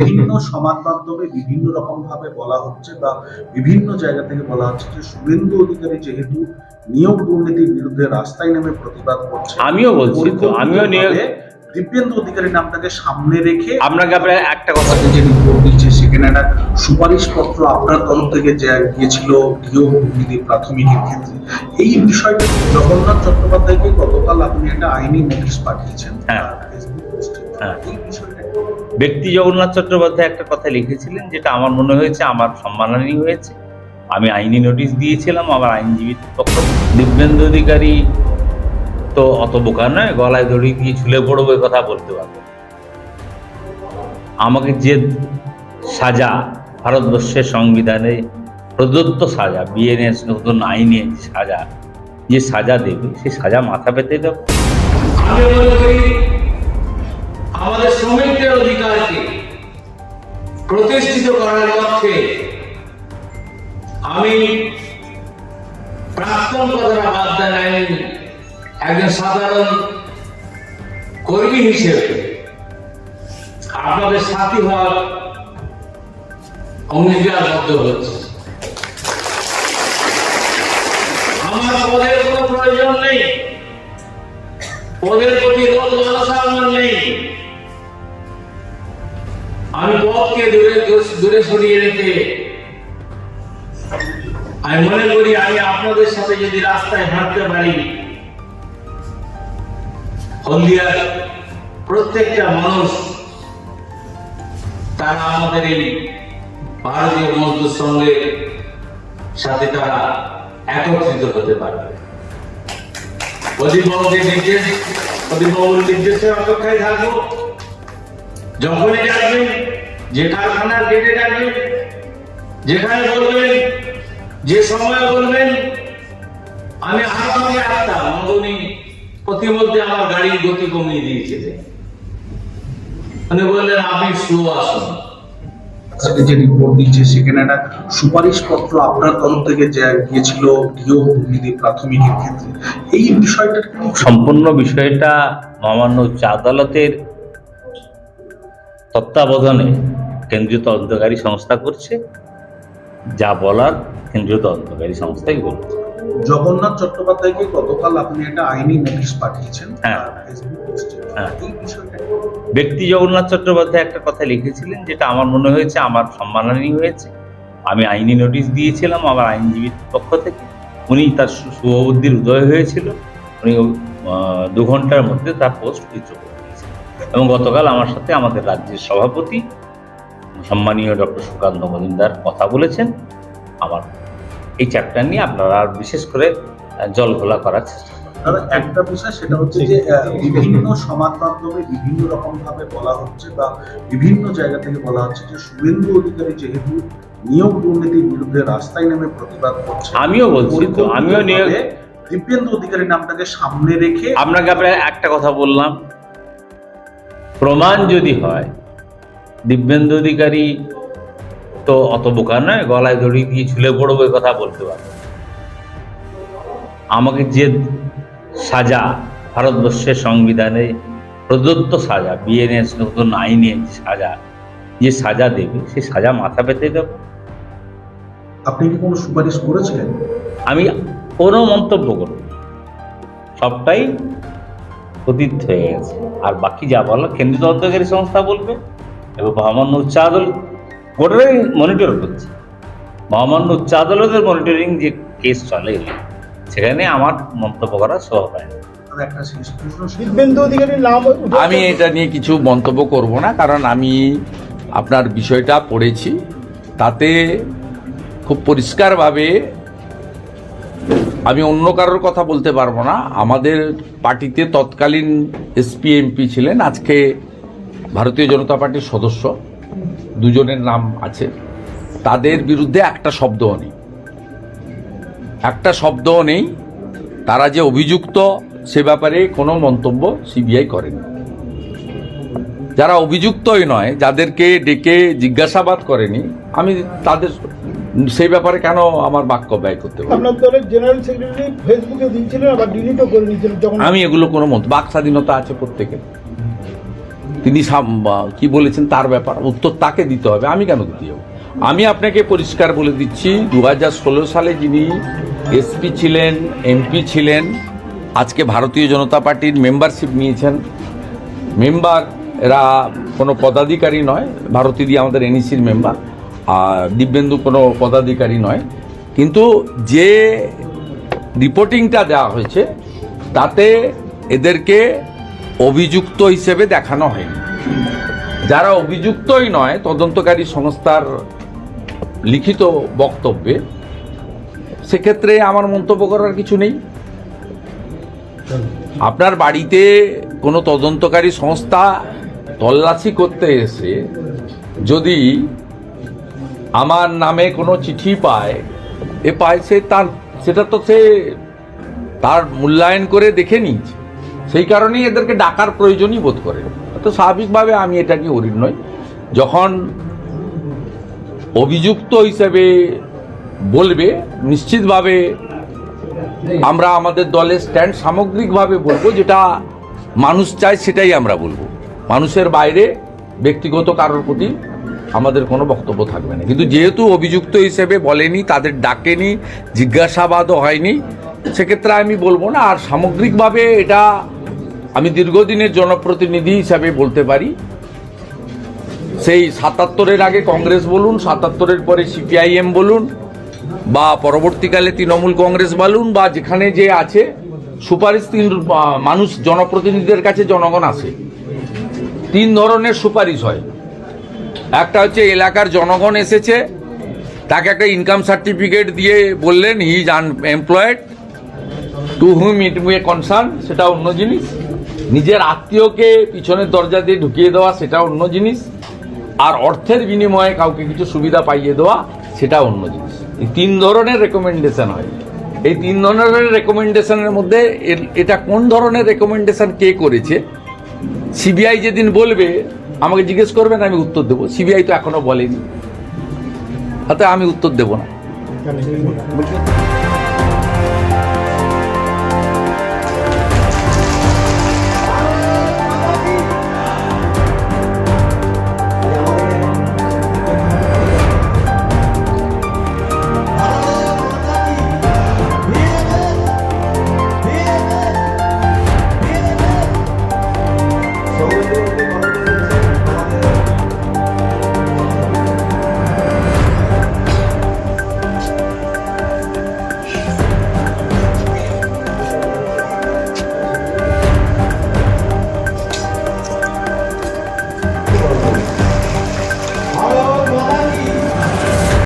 বিভিন্ন সমাজ মাধ্যমে বিভিন্ন রকম ভাবে বলা হচ্ছে বা বিভিন্ন জায়গা থেকে বলা হচ্ছে যে শুভেন্দু অধিকারী যেহেতু নিয়োগ দুর্নীতির বিরুদ্ধে রাস্তায় নেমে প্রতিবাদ করছে আমিও বলছি আমিও নিয়োগ দিব্যেন্দু অধিকারী নামটাকে সামনে রেখে আপনাকে আপনার একটা কথা যে রিপোর্ট দিচ্ছে সেখানে একটা সুপারিশপত্র আপনার তরফ থেকে যে গিয়েছিল নিয়োগ দুর্নীতি প্রাথমিকের ক্ষেত্রে এই বিষয়টা জগন্নাথ চট্টোপাধ্যায়কে গতকাল আপনি একটা আইনি নোটিশ পাঠিয়েছেন হ্যাঁ। ফেসবুক হ্যাঁ। এই বিষয়টা ব্যক্তি জগন্নাথ চট্টোপাধ্যায় একটা কথা লিখেছিলেন যেটা আমার মনে হয়েছে, আমার সম্মানহানি হয়েছে। আমি আইনি নোটিশ দিয়েছিলাম, আমার আইনজীবীর পক্ষ। দিব্যেন্দু অধিকারী তো অত বোকা নয়, গলায় দড়ি দিয়ে ঝুলে পড়ব কথা বলতে পারব। আমাকে যে সাজা, ভারতবর্ষের সংবিধানে প্রদত্ত সাজা, বিএনএস নতুন আইনে সাজা, যে সাজা দেবে সেই সাজা মাথা পেতে দেবো। আমাদের শ্রমিকদের অধিকারকে প্রতিষ্ঠিত করার লক্ষ্যে আমি প্রাক্তন কথাটা বাদ দেন একজন সাধারণ কর্মী হিসেবে আপনাদের সাথী হওয়ার অঙ্গীকারবদ্ধ হচ্ছে। আমার পদের কোনো প্রয়োজন নেই। পদের প্রতি লালসা আমার নেই। আমি পদকে দূরে দূরে সরিয়ে রেখে আমি মনে করি আমি আপনাদের সাথে যদি রাস্তায় হাঁটতে পারি, হলদিয়ার প্রত্যেকটা মানুষ, তারা আমাদের এই ভারতীয় মজদুর সঙ্গে সাথে তারা একত্রিত হতে পারবে। প্রদীপবাবুকে নির্দেশ প্রদীপবাবুর নির্দেশের অপেক্ষায় থাকব। যখনই ডাকবেন গেটে ডাকবেন যেখানে বলবেন যে সময় বলবেন আমি আগামী আসতাম উনি প্রতিমধ্যে আমার গাড়ির গতি কমিয়ে দিয়েছিলেন উনি বললেন আপনি স্লো আসুন। যে রিপোর্ট দিচ্ছে সেখানে একটা সুপারিশপত্র আপনার তরফ থেকে যে গিয়েছিল দুর্নীতি প্রাথমিকের ক্ষেত্রে। এই বিষয়টা সম্পূর্ণ বিষয়টা মহামান্য উচ্চ আদালতের তত্ত্বাবধানে কেন্দ্রীয় তদন্তকারী সংস্থা করছে যা বলার কেন্দ্রীয় তদন্তকারী সংস্থাই বলছে। জগন্নাথ চট্টোপাধ্যায়কে গতকাল আপনি একটা আইনি নোটিশ পাঠিয়েছেন হ্যাঁ। হ্যাঁ। ব্যক্তি জগন্নাথ চট্টোপাধ্যায় একটা কথা লিখেছিলেন যেটা আমার মনে হয়েছে আমার সম্মানহানি হয়েছে। আমি আইনি নোটিশ দিয়েছিলাম আমার আইনজীবীর পক্ষ থেকে। উনি তার শুভবুদ্ধির উদয় হয়েছিল। উনি দু ঘণ্টার মধ্যে তার পোস্ট উইথড্র করে দিয়েছিলেন। এবং গতকাল আমার সাথে আমাদের রাজ্যের সভাপতি সম্মানীয় ডক্টর সুকান্ত মজুমদার কথা বলেছেন। আমার এই চ্যাপ্টার নিয়ে আপনারা আর বিশেষ করে জল ঘোলা করার চেষ্টা একটা বিষয় সেটা হচ্ছে যে বিভিন্ন সমাজ মাধ্যমে বিভিন্ন রকম ভাবে বলা হচ্ছে বা বিভিন্ন জায়গা থেকে বলা হচ্ছে যে শুভেন্দু অধিকারী যেহেতু নিয়োগ দুর্নীতির বিরুদ্ধে রাস্তায় নেমে প্রতিবাদ করছে আমিও বলছি তো আমিও নিয়োগ দিব্যেন্দু অধিকারী নামটাকে সামনে রেখে আপনাকে আপনার একটা কথা বললাম। প্রমাণ যদি হয় দিব্যেন্দু অধিকারী তো অত বোকা নয় গলায় দড়ি দিয়ে ঝুলে পড়ব কথা বলতে পারব। আমাকে যে সাজা ভারতবর্ষের সংবিধানে প্রদত্ত সাজা বিএনএস নতুন আইনে সাজা যে সাজা দেবে সেই সাজা মাথা পেতে দেবো। আপনি কি কোনো সুপারিশ করেছিলেন? আমি কোনো মন্তব্য করব সবটাই অতীত হয়ে গেছে। আর বাকি যা বলো কেন্দ্রীয় তদন্তকারী সংস্থা বলবে। এবং মহামান্য উচ্চ আদালত গোটাই মনিটর করছে। মহামান্য উচ্চ আদালতের মনিটরিং যে কেস চলে সেখানে আমার মন্তব্য করা সহ হয় না। একটা শেষ প্রশ্ন সেটা দিব্যেন্দু অধিকারীর নাম উঠে আমি এটা নিয়ে কিছু মন্তব্য করব না কারণ আমি আপনার বিষয়টা পড়েছি। তাতে খুব পরিষ্কারভাবে আমি অন্য কারোর কথা বলতে পারব না। আমাদের পার্টিতে তৎকালীন এসপি এমপি ছিলেন আজকে ভারতীয় জনতা পার্টির সদস্য দুজনের নাম আছে। তাদের বিরুদ্ধে একটা শব্দও নেই। একটা শব্দও নেই তারা যে অভিযুক্ত সে ব্যাপারে কোনো মন্তব্য সিবিআই করেনি। যারা অভিযুক্তই নয় যাদেরকে ডেকে জিজ্ঞাসাবাদ করেনি আমি তাদের সেই ব্যাপারে কেন আমার বাক্য ব্যয় করতে পারি জেনারেল সেক্রেটারি ফেসবুকে দিয়েছিলেন আবার ডিলিটও করে নিয়েছিলেন আমি এগুলো কোনো মত বাক স্বাধীনতা আছে প্রত্যেকের। তিনি কি বলেছেন তার ব্যাপার, উত্তর তাকে দিতে হবে, আমি কেন দিতে যাব? আমি আপনাকে পরিষ্কার বলে দিচ্ছি দু হাজার ষোলো সালে যিনি এসপি ছিলেন, এমপি ছিলেন, আজকে ভারতীয় জনতা পার্টির মেম্বারশিপ নিয়েছেন। মেম্বার এরা কোনো পদাধিকারী নয় ভারতী দিয়ে আমাদের এনইসির মেম্বার, আর দিব্যেন্দু কোনো পদাধিকারী নয়। কিন্তু যে রিপোর্টিংটা দেওয়া হয়েছে, তাতে এদেরকে অভিযুক্ত হিসেবে দেখানো হয়নি। যারা অভিযুক্তই নয়, তদন্তকারী সংস্থার লিখিত বক্তব্যে, সেক্ষেত্রে আমার মন্তব্য করার কিছু নেই। আপনার বাড়িতে কোনো তদন্তকারী সংস্থা তল্লাশি করতে এসে যদি আমার নামে কোনো চিঠি পায়, এ পায় সে তার, সেটা তো সে তার মূল্যায়ন করে দেখে নিচ্ছে সেই কারণেই এদেরকে ডাকার প্রয়োজনই বোধ করে। তো স্বাভাবিকভাবে আমি এটা নিয়ে অরিড নই। যখন অভিযুক্ত হিসেবে বলবে, নিশ্চিতভাবে আমরা আমাদের দলের স্ট্যান্ড সামগ্রিকভাবে বলব, যেটা মানুষ চায় সেটাই আমরা বলব। মানুষের বাইরে ব্যক্তিগত কারোর প্রতি আমাদের কোনো বক্তব্য থাকবে না। কিন্তু যেহেতু অভিযুক্ত হিসেবে বলেনি, তাদের ডাকেনি, জিজ্ঞাসাবাদও হয়নি, সেক্ষেত্রে আমি বলব না। আর সামগ্রিকভাবে এটা আমি দীর্ঘদিনের জনপ্রতিনিধি হিসাবে বলতে পারি, সেই সাতাত্তরের আগে কংগ্রেস বলুন, সাতাত্তরের পরে সিপিআইএম বলুন, বা পরবর্তীকালে তৃণমূল কংগ্রেস বলুন, বা যেখানে যে আছে, সুপারিশ তিন, মানুষ, জনপ্রতিনিধিদের কাছে জনগণ আসে। তিন ধরনের সুপারিশ হয়। একটা হচ্ছে এলাকার জনগণ এসেছে, তাকে একটা ইনকাম সার্টিফিকেট দিয়ে বললেন, he is unemployed, to whom it may concern, সেটা অন্য জিনিস। নিজের আত্মীয়কে পিছনের দরজা দিয়ে ঢুকিয়ে দেওয়া সেটা অন্য জিনিস, আর অর্থের বিনিময়ে কাউকে কিছু সুবিধা পাইয়ে দেওয়া সেটা অন্য জিনিস। এই তিন ধরনের রেকমেন্ডেশন হয়। এই তিন ধরনের রেকমেন্ডেশনের মধ্যে এটা কোন ধরনের রেকমেন্ডেশন কে করেছে? সিবিআই যেদিন বলবে, আমাকে জিজ্ঞেস করবেন, আমি উত্তর দেবো। সিবিআই তো এখনও বলেনি। তাতে আমি উত্তর দেবো না।